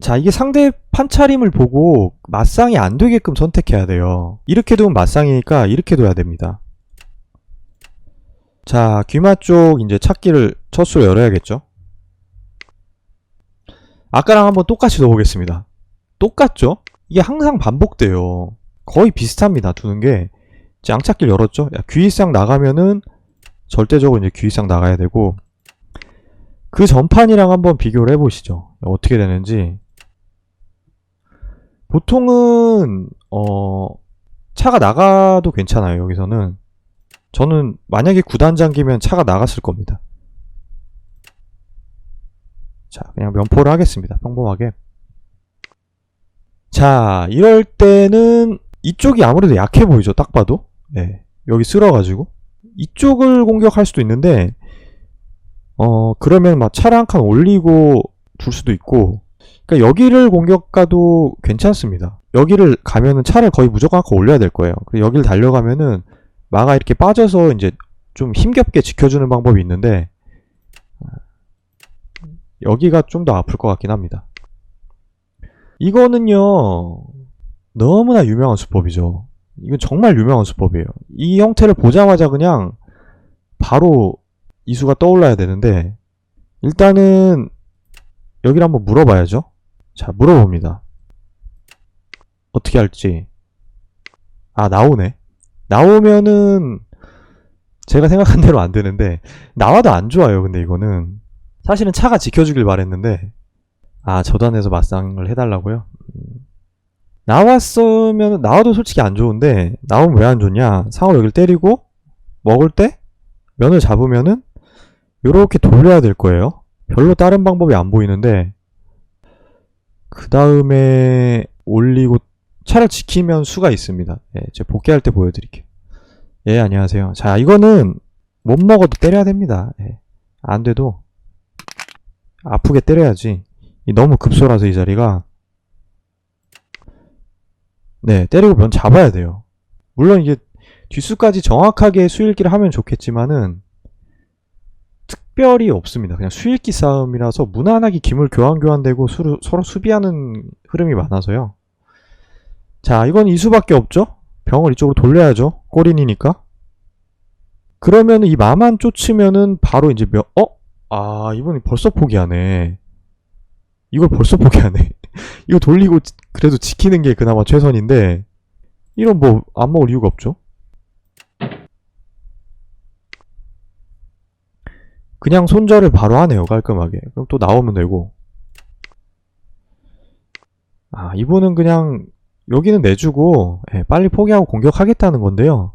자, 이게 상대 판차림을 보고 맞상이 안 되게끔 선택해야 돼요. 이렇게 두면 맞상이니까 이렇게 둬야 됩니다. 자, 귀마 쪽 이제 찾기를 첫수로 열어야겠죠? 아까랑 한번 똑같이 넣어보겠습니다. 똑같죠? 이게 항상 반복돼요. 거의 비슷합니다. 두는 게. 양찾기를 열었죠? 야, 귀이상 나가면은 절대적으로 이제 귀이상 나가야 되고 그 전판이랑 한번 비교를 해보시죠. 어떻게 되는지. 보통은 어 차가 나가도 괜찮아요. 여기서는 저는 만약에 9단 장기면 차가 나갔을 겁니다. 자, 그냥 면포를 하겠습니다. 평범하게. 자, 이럴 때는 이쪽이 아무래도 약해 보이죠. 딱 봐도. 네. 여기 쓸어가지고. 이쪽을 공격할 수도 있는데, 어, 그러면 막 차를 한 칸 올리고 둘 수도 있고, 그러니까 여기를 공격 가도 괜찮습니다. 여기를 가면은 차를 거의 무조건 한칸 올려야 될 거예요. 여기를 달려가면은 마가 이렇게 빠져서 이제 좀 힘겹게 지켜주는 방법이 있는데, 여기가 좀 더 아플 것 같긴 합니다. 이거는요, 너무나 유명한 수법이죠. 이건 정말 유명한 수법이에요. 이 형태를 보자마자 그냥 바로 이수가 떠올라야 되는데, 일단은 여기를 한번 물어봐야죠. 자, 물어봅니다. 어떻게 할지. 아, 나오네. 나오면은 제가 생각한 대로 안 되는데, 나와도 안 좋아요, 근데 이거는. 사실은 차가 지켜주길 바랬는데, 아, 저단에서 맞상을 해달라고요? 음. 나왔으면, 나와도 솔직히 안 좋은데, 나오면 왜 안 좋냐? 상으로 여기를 때리고, 먹을 때, 면을 잡으면은, 요렇게 돌려야 될 거예요. 별로 다른 방법이 안 보이는데, 그 다음에 올리고, 차를 지키면 수가 있습니다. 예, 제가 복귀할 때 보여드릴게요. 예, 안녕하세요. 자, 이거는 못 먹어도 때려야 됩니다. 예, 안 돼도 아프게 때려야지. 이 너무 급소라서 이 자리가. 네, 때리고 면 잡아야 돼요. 물론 이게 뒷수까지 정확하게 수일기를 하면 좋겠지만은 특별히 없습니다. 그냥 수일기 싸움이라서 무난하게 기물 교환 교환되고 서로, 서로 수비하는 흐름이 많아서요. 자, 이건 이수밖에 없죠? 병을 이쪽으로 돌려야죠. 꼬린이니까. 그러면 이 마만 쫓으면은 바로 이제 몇, 어? 아, 이분이 벌써 포기하네. 이걸 벌써 포기하네. 이거 돌리고 지- 그래도 지키는 게 그나마 최선인데, 이런 뭐, 안 먹을 이유가 없죠? 그냥 손절을 바로 하네요, 깔끔하게. 그럼 또 나오면 되고. 아, 이분은 그냥, 여기는 내주고, 예, 빨리 포기하고 공격하겠다는 건데요.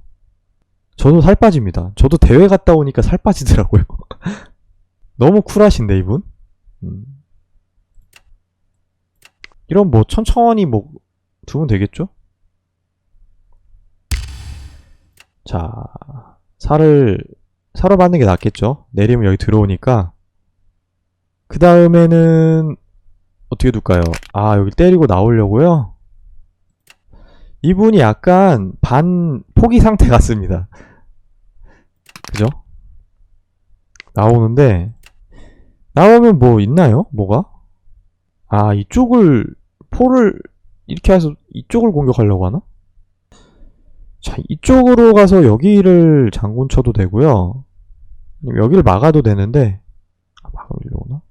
저도 살 빠집니다. 저도 대회 갔다 오니까 살 빠지더라고요. 너무 쿨하신데 이분? 음. 이런 뭐 천천히 뭐 두면 되겠죠? 자, 살을 사러 받는 게 낫겠죠? 내리면 여기 들어오니까 그 다음에는 어떻게 둘까요? 아 여기 때리고 나오려고요? 이분이 약간 반 포기 상태 같습니다. 그죠? 나오는데 나오면 뭐 있나요? 뭐가? 아 이쪽을 포를 이렇게 해서 이쪽을 공격하려고 하나? 자 이쪽으로 가서 여기를 장군 쳐도 되고요 여기를 막아도 되는데 아, 막으려나?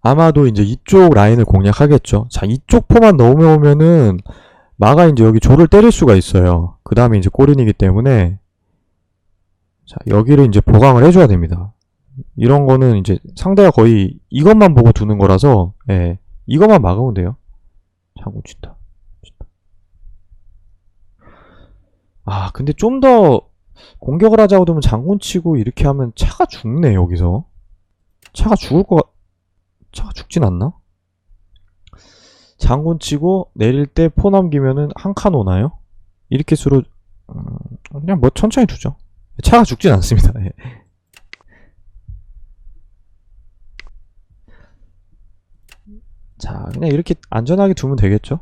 아마도 이제 이쪽 라인을 공략하겠죠 자 이쪽 포만 넘어오면은 마가 이제 여기 조를 때릴 수가 있어요 그 다음에 이제 꼬린이기 때문에 자, 여기를 이제 보강을 해줘야 됩니다. 이런 거는 이제 상대가 거의 이것만 보고 두는 거라서, 예, 이것만 막으면 돼요. 친다. 친다. 아, 근데 좀 더 공격을 하자고 두면 장군 치고 이렇게 하면 차가 죽네, 여기서. 차가 죽을 거, 같- 차가 죽진 않나? 장군 치고 내릴 때포 넘기면은 한 칸 오나요? 이렇게 수로, 음, 그냥 뭐 천천히 두죠. 차가 죽진 않습니다. 자, 그냥 이렇게 안전하게 두면 되겠죠?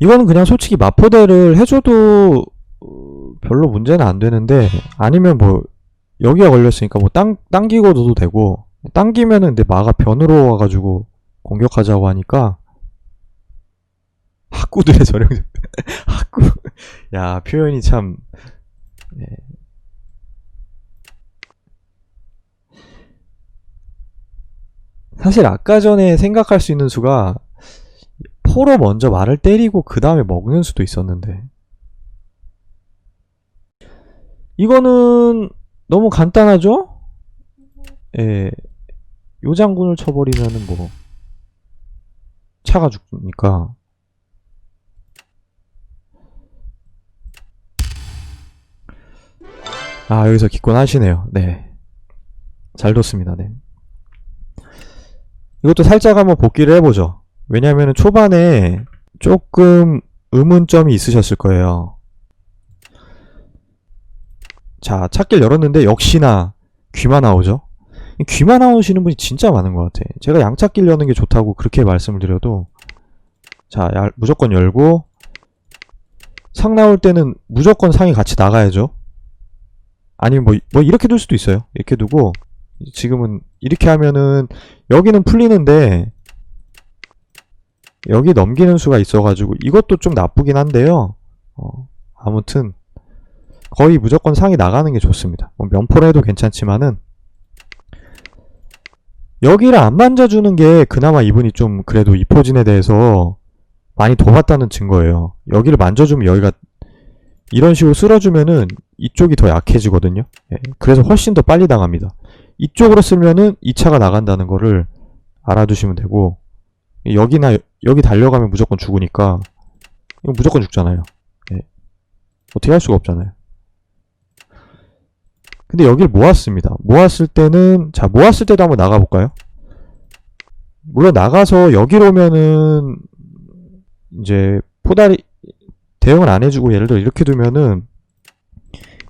이거는 그냥 솔직히 마포대를 해줘도 어, 별로 문제는 안 되는데 아니면 뭐 여기가 걸렸으니까 뭐 땅, 당기고 넣어도 되고 당기면은 근데 마가 변으로 와가지고 공격하자고 하니까 학구들의 저령 학구 야 표현이 참 예. 사실 아까 전에 생각할 수 있는 수가 포로 먼저 말을 때리고 그 다음에 먹는 수도 있었는데 이거는 너무 간단하죠? 예, 요 장군을 쳐버리면은 뭐 차가 죽으니까 아 여기서 기권하시네요. 네. 잘 뒀습니다. 네. 이것도 살짝 한번 복기를 해보죠. 왜냐면은 초반에 조금 의문점이 있으셨을 거예요. 자 찾길 열었는데 역시나 귀만 나오죠? 귀만 나오시는 분이 진짜 많은 것 같아. 제가 양찾기를 여는 게 좋다고 그렇게 말씀을 드려도. 자 야- 무조건 열고 상 나올 때는 무조건 상이 같이 나가야죠 아니면 뭐, 뭐 이렇게 둘 수도 있어요. 이렇게 두고 지금은 이렇게 하면은 여기는 풀리는데 여기 넘기는 수가 있어가지고 이것도 좀 나쁘긴 한데요. 어, 아무튼 거의 무조건 상이 나가는 게 좋습니다. 뭐 면포로 해도 괜찮지만은 여기를 안 만져주는 게 그나마 이분이 좀 그래도 이 포진에 대해서 많이 도봤다는 증거예요. 여기를 만져주면 여기가 이런 식으로 쓸어주면은 이쪽이 더 약해지거든요. 예, 그래서 훨씬 더 빨리 당합니다. 이쪽으로 쓰면은 2차가 나간다는 거를 알아두시면 되고 여기나 여기 달려가면 무조건 죽으니까 이거 무조건 죽잖아요. 예. 어떻게 할 수가 없잖아요. 근데 여기를 모았습니다. 모았을 때는 자 모았을 때도 한번 나가볼까요? 물론 나가서 여기로 오면은 이제 포다리 대응을 안 해주고 예를 들어 이렇게 두면은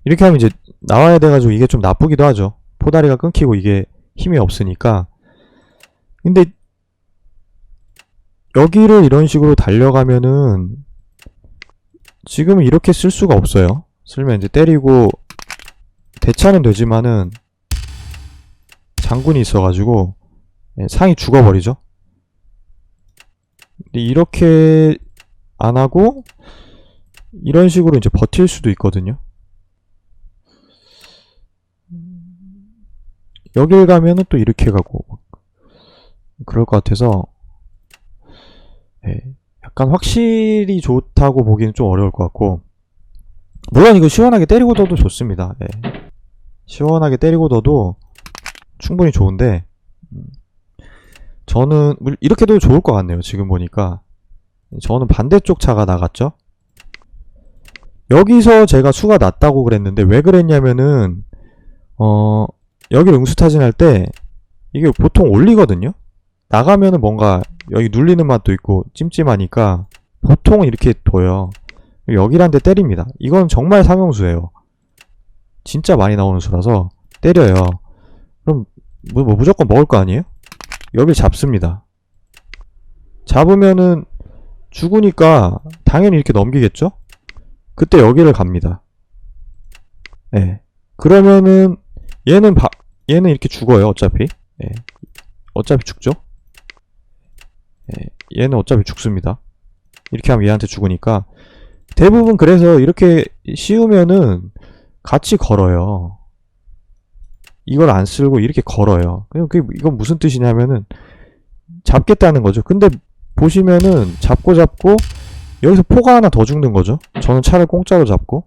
이렇게 하면 이제 나와야 돼가지고 이게 좀 나쁘기도 하죠. 포다리가 끊기고 이게 힘이 없으니까. 근데 여기를 이런 식으로 달려가면은 지금은 이렇게 쓸 수가 없어요. 쓸면 이제 때리고 대차는 되지만은 장군이 있어가지고 예, 상이 죽어버리죠. 근데 이렇게 안 하고 이런 식으로 이제 버틸 수도 있거든요. 여길 가면은 또 이렇게 가고 그럴 것 같아서 예, 약간 확실히 좋다고 보기는 좀 어려울 것 같고 물론 이거 시원하게 때리고 둬도 좋습니다. 예. 시원하게 때리고 둬도 충분히 좋은데 음, 저는 물- 이렇게 도 좋을 것 같네요. 지금 보니까 저는 반대쪽 차가 나갔죠. 여기서 제가 수가 낮다고 그랬는데 왜 그랬냐면은 어 여기를 응수타진 할 때 이게 보통 올리거든요. 나가면은 뭔가 여기 눌리는 맛도 있고 찜찜하니까 보통은 이렇게 둬요. 여기란 데 때립니다. 이건 정말 상용수예요. 진짜 많이 나오는 수라서 때려요. 그럼 뭐, 뭐 무조건 먹을 거 아니에요? 여길 잡습니다. 잡으면은 죽으니까 당연히 이렇게 넘기겠죠? 그때 여기를 갑니다. 예. 그러면은 얘는 바, 얘는 이렇게 죽어요, 어차피. 예. 어차피 죽죠? 예. 얘는 어차피 죽습니다. 이렇게 하면 얘한테 죽으니까 대부분 그래서 이렇게 씌우면은 같이 걸어요. 이걸 안 쓸고 이렇게 걸어요. 그게 이건 무슨 뜻이냐면은 잡겠다는 거죠. 근데 보시면은 잡고 잡고 여기서 포가 하나 더 죽는 거죠. 저는 차를 공짜로 잡고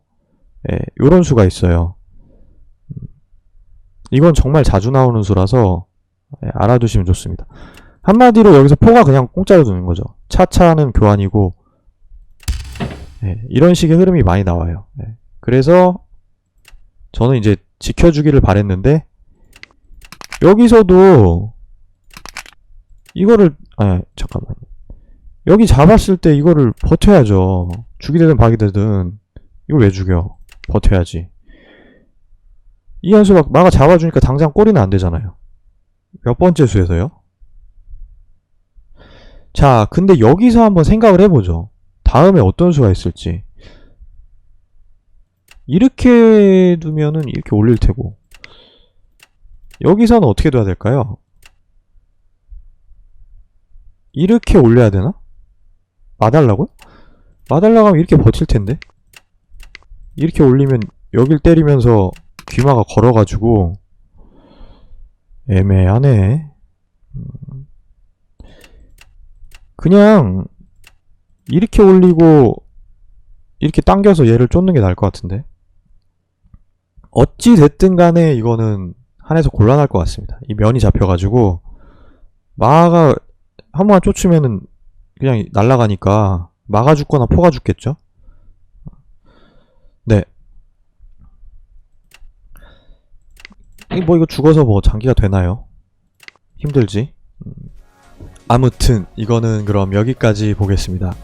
예, 요런 수가 있어요. 음, 이건 정말 자주 나오는 수라서 예, 알아두시면 좋습니다. 한마디로 여기서 포가 그냥 공짜로 주는 거죠. 차차는 교환이고 예, 이런 식의 흐름이 많이 나와요. 예, 그래서 저는 이제 지켜주기를 바랬는데 여기서도 이거를 아 잠깐만 여기 잡았을 때 이거를 버텨야죠 죽이 되든 박이 되든 이걸 왜 죽여 버텨야지 이 한수가 마가 잡아주니까 당장 꼬리는 안 되잖아요 몇 번째 수에서요? 자 근데 여기서 한번 생각을 해보죠 다음에 어떤 수가 있을지. 이렇게 두면은 이렇게 올릴 테고. 여기서는 어떻게 둬야 될까요? 이렇게 올려야 되나? 마달라고요? 마달라고 하면 이렇게 버틸 텐데. 이렇게 올리면 여길 때리면서 귀마가 걸어가지고 애매하네. 음. 그냥 이렇게 올리고 이렇게 당겨서 얘를 쫓는 게 나을 것 같은데. 어찌 됐든 간에 이거는 한에서 곤란할 것 같습니다. 이 면이 잡혀가지고 마가 한 번만 쫓으면은 그냥 날아가니까 막아 죽거나 포가 죽겠죠. 네. 이 뭐 이거 죽어서 뭐 장기가 되나요? 힘들지. 음. 아무튼 이거는 그럼 여기까지 보겠습니다.